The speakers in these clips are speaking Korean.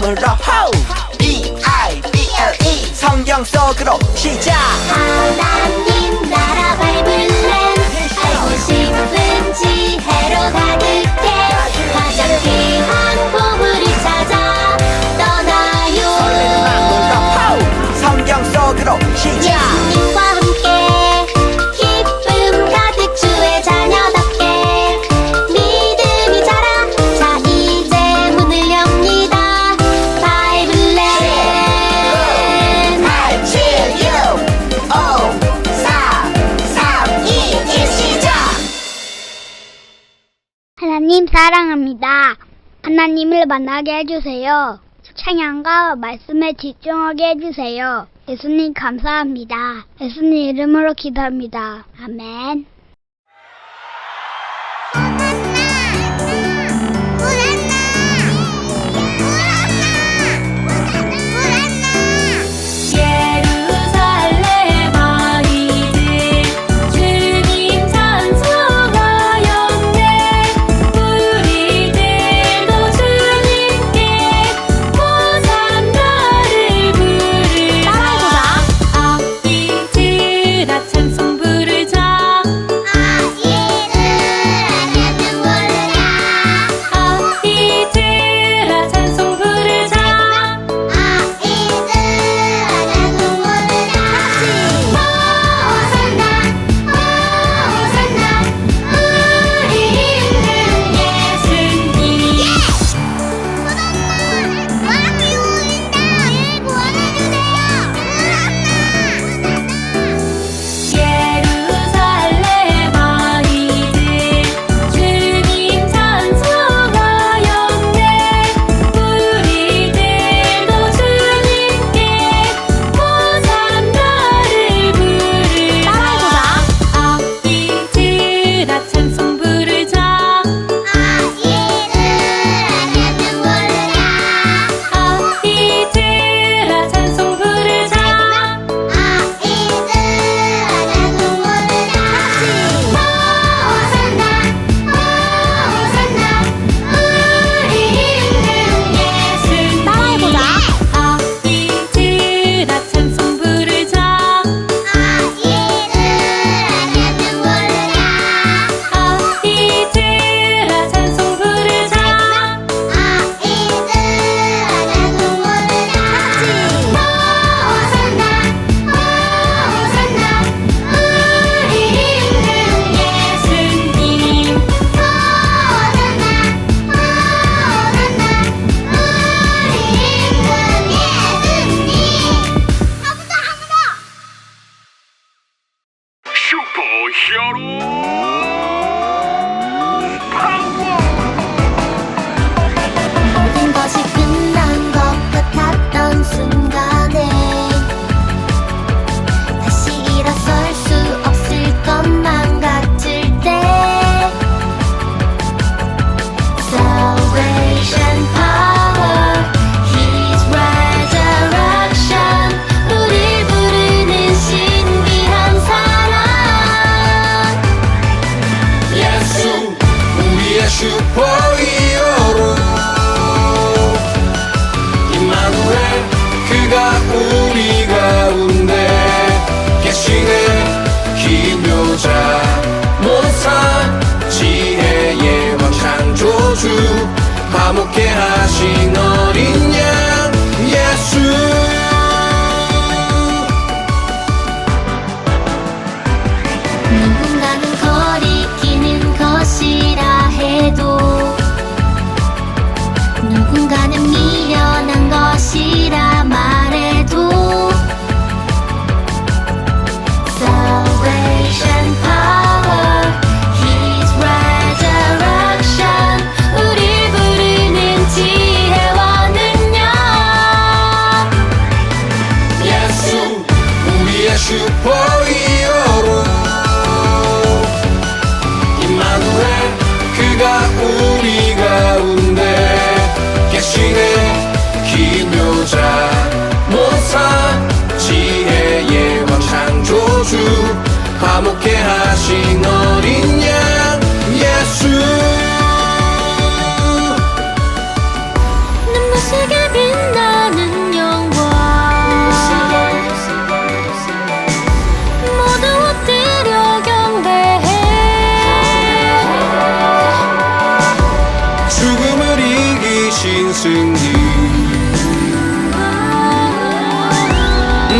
물어 호 B I B L E 성경 속으로 시작 하나님 나라 밟을래 알고 싶은 지혜로 가득해 가장 귀한 보물을 찾아 떠나요 설렘만 물어 성경 속으로 시작 사랑합니다. 하나님을 만나게 해주세요. 찬양과 말씀에 집중하게 해주세요. 예수님 감사합니다. 예수님 이름으로 기도합니다. 아멘. ごひやろうしい 승리.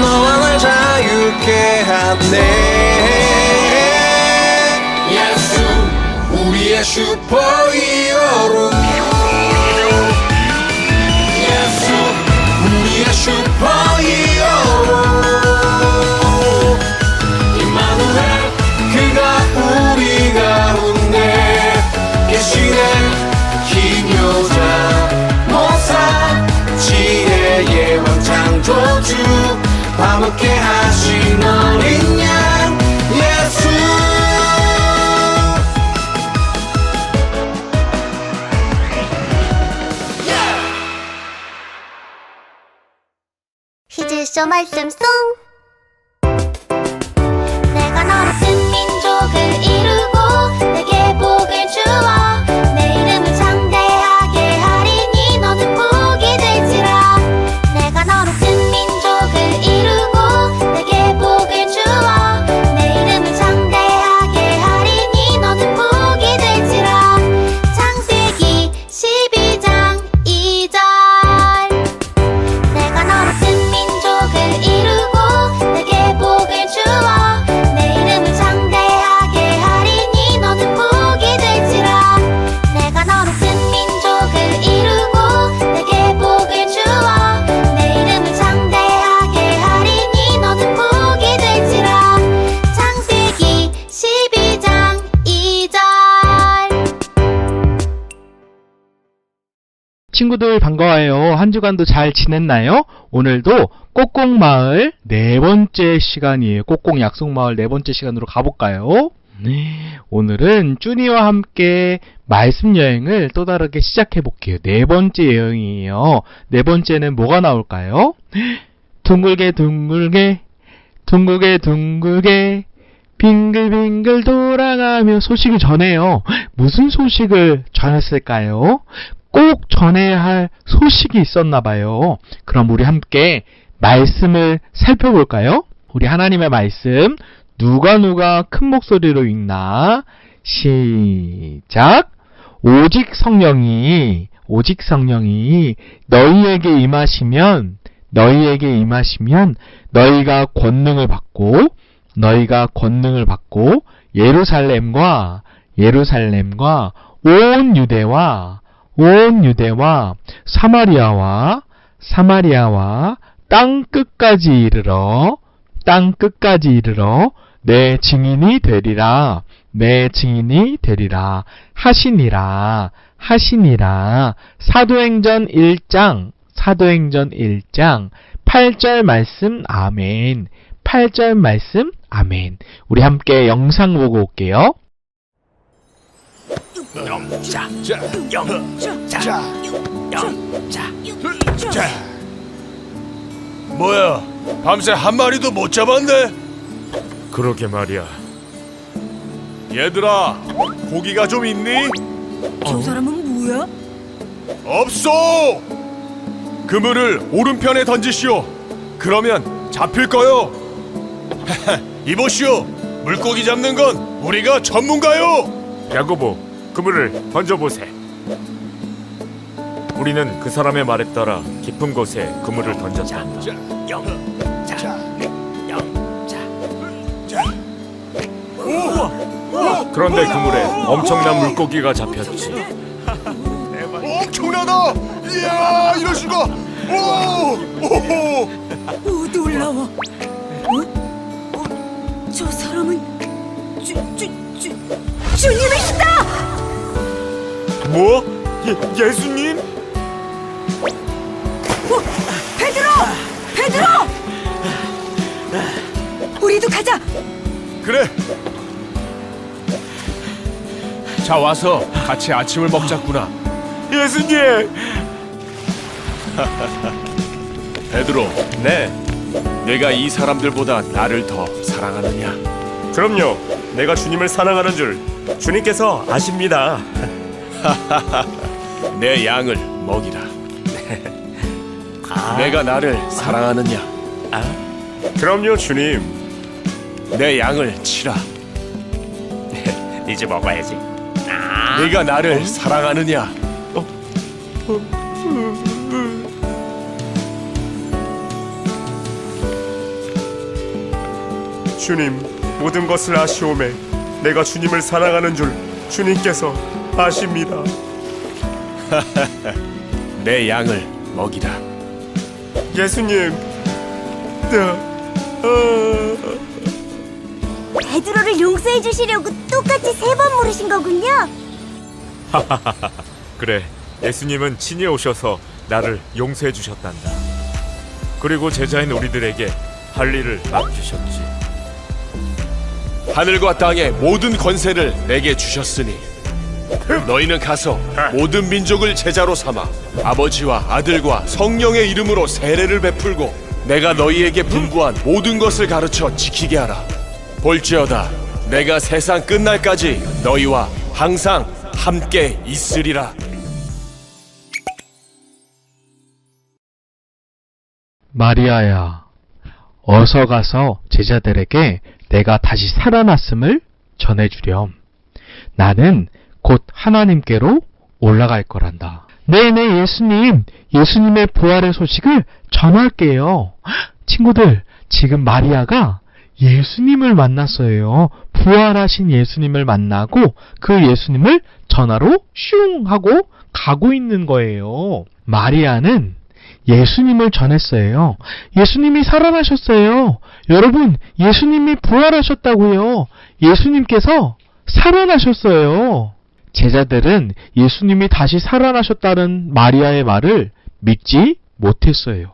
너와 날 자유케 하네. 예수 우리의 슈퍼히어로. 예수 우리의 슈퍼 히즈쇼 말씀송 친구들 반가워요. 한 주간도 잘 지냈나요? 오늘도 꼭꼭마을 네 번째 시간이에요. 꼭꼭 약속마을 네 번째 시간으로 가볼까요? 네. 오늘은 쭈니와 함께 말씀 여행을 또 다르게 시작해 볼게요. 네 번째 여행이에요. 네 번째는 뭐가 나올까요? 둥글게 둥글게 둥글게 둥글게 빙글빙글 돌아가며 소식을 전해요. 무슨 소식을 전했을까요? 꼭 전해야 할 소식이 있었나 봐요. 그럼 우리 함께 말씀을 살펴볼까요? 우리 하나님의 말씀 누가 누가 큰 목소리로 읽나? 시작. 오직 성령이 오직 성령이 너희에게 임하시면 너희에게 임하시면 너희가 권능을 받고 너희가 권능을 받고 예루살렘과 예루살렘과 온 유대와 온 유대와 사마리아와 사마리아와 땅 끝까지 이르러 땅 끝까지 이르러 내 증인이 되리라. 내 증인이 되리라. 하시니라. 하시니라. 사도행전 1장 사도행전 1장 8절 말씀 아멘. 8절 말씀 아멘. 우리 함께 영상 보고 올게요 자, 뭐야? 밤새 한 마리도 못 잡았네. 그러게 말이야. 얘들아, 고기가 좀 있니? 저 사람은 뭐야? 없어. 그물을 오른편에 던지시오. 그러면 잡힐 거요. 이보시오. 물고기 잡는 건 우리가 전문가요. 야고보, 그물을 던져보세. 우리는 그 사람의 말에 따라 깊은 곳에 그물을 던졌다. 자, 자, 자, 자. 우와, 그런데 그물에 엄청난 물고기가 잡혔지. 엄청나다. 이야, 이럴 수가. 오, 오. 오 놀라워. 어? 어? 저 사람은 주, 주, 주, 주님이시다! 뭐? 예, 예수님? 어, 베드로! 베드로! 우리도 가자. 그래. 자 와서 같이 아침을 먹자꾸나. 예수님! 베드로. 네. 내가 이 사람들보다 나를 더 사랑하느냐? 그럼요. 내가 주님을 사랑하는 줄 주님께서 아십니다. 내 양을 먹이라. 내가 나를 사랑하느냐? 그럼요, 주님. 내 양을 치라. 이제 먹어야지. 네가 나를 사랑하느냐? 주님, 모든 것을 아시오매 내가 주님을 사랑하는 줄 주님께서 아십니다. 내 양을 먹이라. 예수님, 네, 어, 베드로를 용서해 주시려고 똑같이 세 번 물으신 거군요. 그래, 예수님은 친히 오셔서 나를 용서해 주셨단다. 그리고 제자인 우리들에게 할 일을 맡기셨지. 하늘과 땅의 모든 권세를 내게 주셨으니 너희는 가서 모든 민족을 제자로 삼아 아버지와 아들과 성령의 이름으로 세례를 베풀고 내가 너희에게 분부한 모든 것을 가르쳐 지키게 하라. 볼지어다 내가 세상 끝날까지 너희와 항상 함께 있으리라. 마리아야, 어서 가서 제자들에게 내가 다시 살아났음을 전해주렴. 나는 곧 하나님께로 올라갈 거란다. 네네, 예수님. 예수님의 부활의 소식을 전할게요. 헉, 친구들, 지금 마리아가 예수님을 만났어요. 부활하신 예수님을 만나고 그 예수님을 전화로 슝 하고 가고 있는 거예요. 마리아는 예수님을 전했어요. 예수님이 살아나셨어요. 여러분, 예수님이 부활하셨다고요. 예수님께서 살아나셨어요. 제자들은 예수님이 다시 살아나셨다는 마리아의 말을 믿지 못했어요.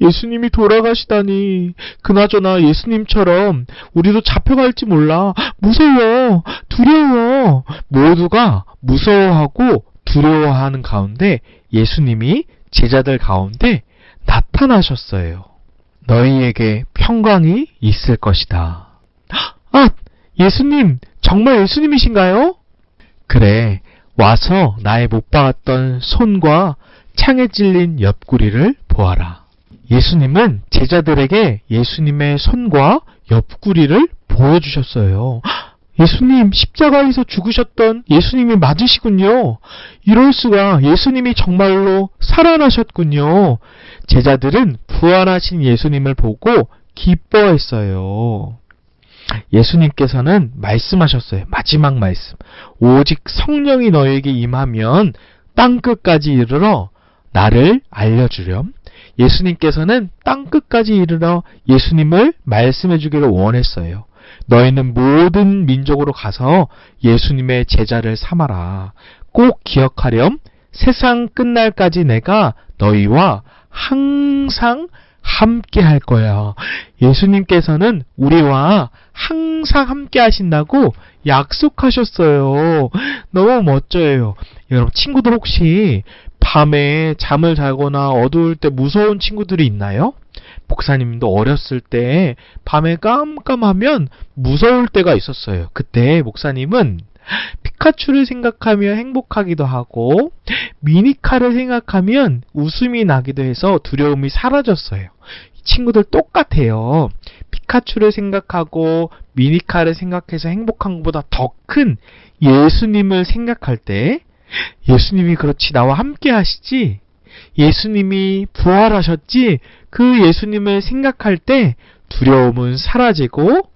예수님이 돌아가시다니. 그나저나 예수님처럼 우리도 잡혀갈지 몰라. 무서워. 두려워. 모두가 무서워하고 두려워하는 가운데 예수님이 제자들 가운데 나타나셨어요. 너희에게 평강이 있을 것이다. 아, 예수님, 정말 예수님이신가요? 그래, 와서 나의 못 박았던 손과 창에 찔린 옆구리를 보아라. 예수님은 제자들에게 예수님의 손과 옆구리를 보여주셨어요. 예수님, 십자가에서 죽으셨던 예수님이 맞으시군요. 이럴 수가 예수님이 정말로 살아나셨군요. 제자들은 부활하신 예수님을 보고 기뻐했어요. 예수님께서는 말씀하셨어요. 마지막 말씀. 오직 성령이 너에게 임하면 땅끝까지 이르러 나를 알려주렴. 예수님께서는 땅끝까지 이르러 예수님을 말씀해 주기를 원했어요. 너희는 모든 민족으로 가서 예수님의 제자를 삼아라. 꼭 기억하렴. 세상 끝날까지 내가 너희와 항상 함께 할 거야. 예수님께서는 우리와 항상 함께 하신다고 약속하셨어요. 너무 멋져요. 여러분, 친구들 혹시 밤에 잠을 자거나 어두울 때 무서운 친구들이 있나요? 목사님도 어렸을 때 밤에 깜깜하면 무서울 때가 있었어요. 그때 목사님은 피카츄를 생각하며 행복하기도 하고 미니카를 생각하면 웃음이 나기도 해서 두려움이 사라졌어요. 친구들 똑같아요. 피카츄를 생각하고 미니카를 생각해서 행복한 것보다 더 큰 예수님을 생각할 때 예수님이 그렇지 나와 함께 하시지 예수님이 부활하셨지 그 예수님을 생각할 때 두려움은 사라지고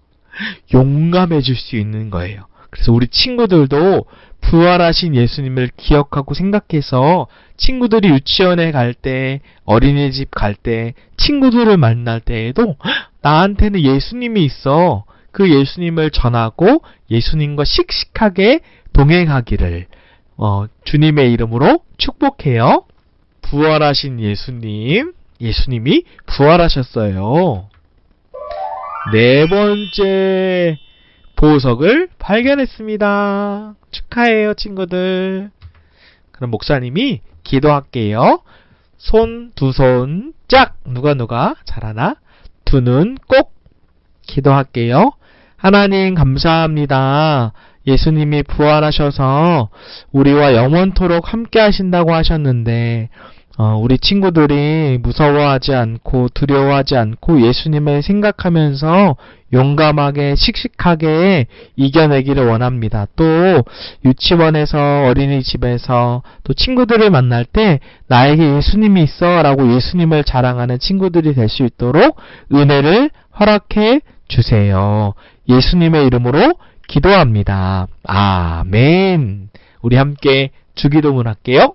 용감해질 수 있는 거예요. 그래서 우리 친구들도 부활하신 예수님을 기억하고 생각해서 친구들이 유치원에 갈 때, 어린이집 갈 때, 친구들을 만날 때에도 나한테는 예수님이 있어. 그 예수님을 전하고 예수님과 씩씩하게 동행하기를 어, 주님의 이름으로 축복해요. 부활하신 예수님, 예수님이 부활하셨어요. 네 번째 보석을 발견했습니다. 축하해요, 친구들. 그럼 목사님이 기도할게요. 손, 두 손, 짝! 누가 누가 잘하나? 두 눈 꼭! 기도할게요. 하나님 감사합니다. 예수님이 부활하셔서 우리와 영원토록 함께 하신다고 하셨는데, 어, 우리 친구들이 무서워하지 않고 두려워하지 않고 예수님을 생각하면서 용감하게 씩씩하게 이겨내기를 원합니다. 또 유치원에서 어린이집에서 또 친구들을 만날 때 나에게 예수님이 있어 라고 예수님을 자랑하는 친구들이 될 수 있도록 은혜를 허락해 주세요. 예수님의 이름으로 기도합니다. 아멘. 우리 함께 주기도문 할게요.